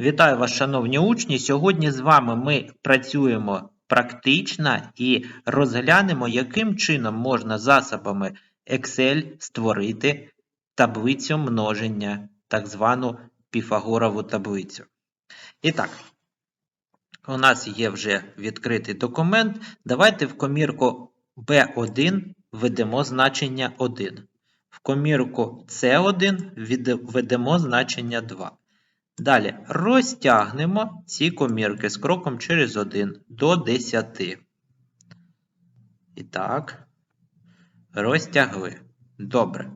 Вітаю вас, шановні учні! Сьогодні з вами ми працюємо практично і розглянемо, яким чином можна засобами Excel створити таблицю множення, так звану Піфагорову таблицю. І так, у нас є вже відкритий документ. Давайте в комірку B1 введемо значення 1. В комірку C1 віде- введемо значення 2. Далі розтягнемо ці комірки з кроком через 1 до 10. І так, розтягли. Добре.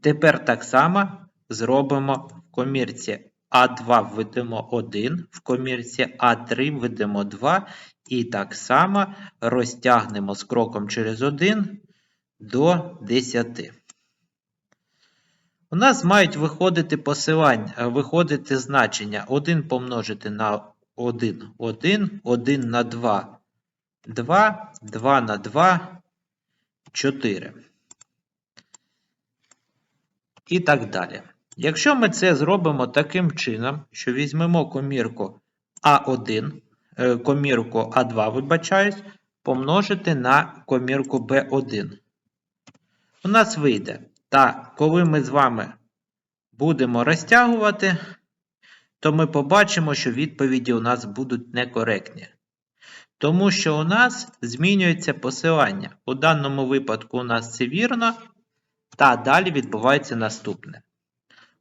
Тепер так само зробимо в комірці А2 введемо 1, в комірці А3 введемо 2. І так само розтягнемо з кроком через 1 до 10. У нас мають виходити посилання, е, виходити значення 1 помножити на 1, 1, 1 на 2, 2, 2 на 2, 4. І так далі. Якщо ми це зробимо таким чином, що візьмемо комірку А1, е, комірку А2, вибачаюсь, помножити на комірку Б1. У нас вийде. Та коли ми з вами будемо розтягувати, то ми побачимо, що відповіді у нас будуть некоректні. Тому що у нас змінюється посилання. У даному випадку у нас це вірно, та далі відбувається наступне.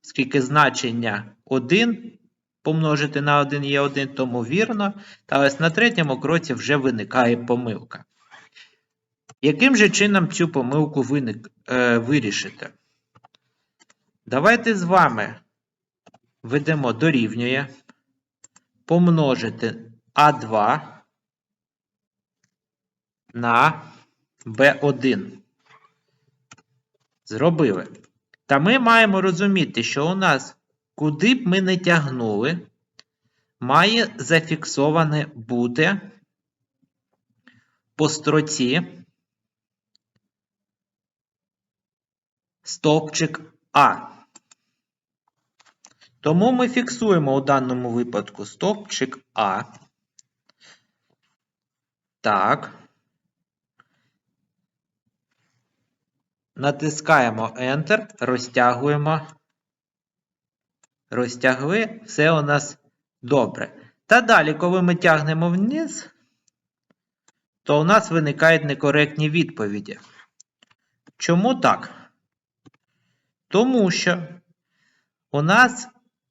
Оскільки значення 1 помножити на 1 є 1, тому вірно, та ось на третьому кроці вже виникає помилка. Яким же чином цю помилку виник, е, вирішити? Давайте з вами введемо дорівнює помножити А2 на Б1. Зробили. Та ми маємо розуміти, що у нас, куди б ми не тягнули, має зафіксоване бути по строці стовпчик А. Тому ми фіксуємо у даному випадку стовпчик А. Так. Натискаємо Enter, розтягуємо. Розтягли, все у нас добре. Та далі, коли ми тягнемо вниз, то у нас виникають некоректні відповіді. Чому так? Тому що у нас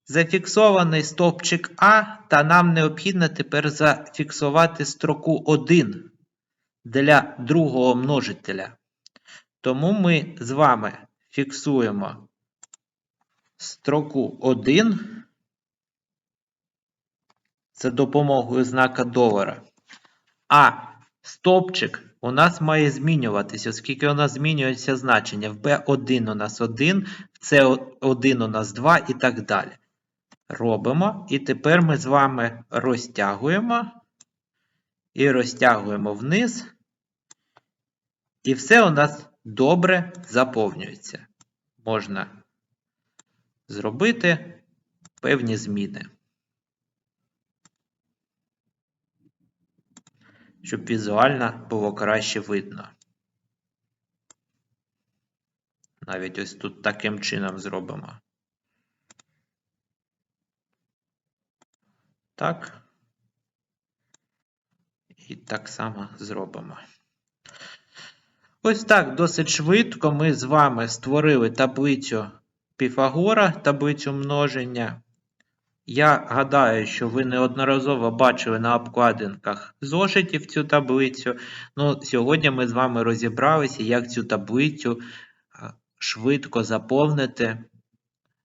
зафіксований стовпчик А, та нам необхідно тепер зафіксувати строку 1 для другого множителя. Тому ми з вами фіксуємо строку 1 за допомогою знака долара. А стовпчик у нас має змінюватися, оскільки у нас змінюється значення. В B1 у нас 1, в C1 у нас 2 і так далі. Робимо. І тепер ми з вами розтягуємо і розтягуємо вниз. І все у нас добре заповнюється. Можна зробити певні зміни. Щоб візуально було краще видно. Навіть ось тут таким чином зробимо. Так. І так само зробимо. Ось так досить швидко ми з вами створили таблицю Піфагора, таблицю множення. Я гадаю, що ви неодноразово бачили на обкладинках зошитів цю таблицю. Ну, Сьогодні ми з вами розібралися, як цю таблицю швидко заповнити,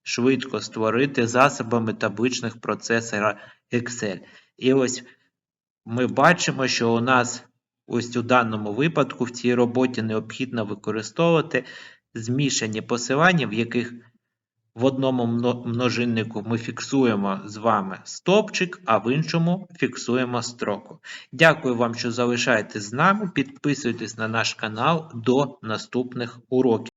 швидко створити засобами табличних процесора Excel. І ось ми бачимо, що у нас ось у даному випадку в цій роботі необхідно використовувати змішані посилання, в яких в одному множиннику ми фіксуємо з вами стовпчик, а в іншому фіксуємо строку. Дякую вам, що залишаєтесь з нами. Підписуйтесь на наш канал до наступних уроків.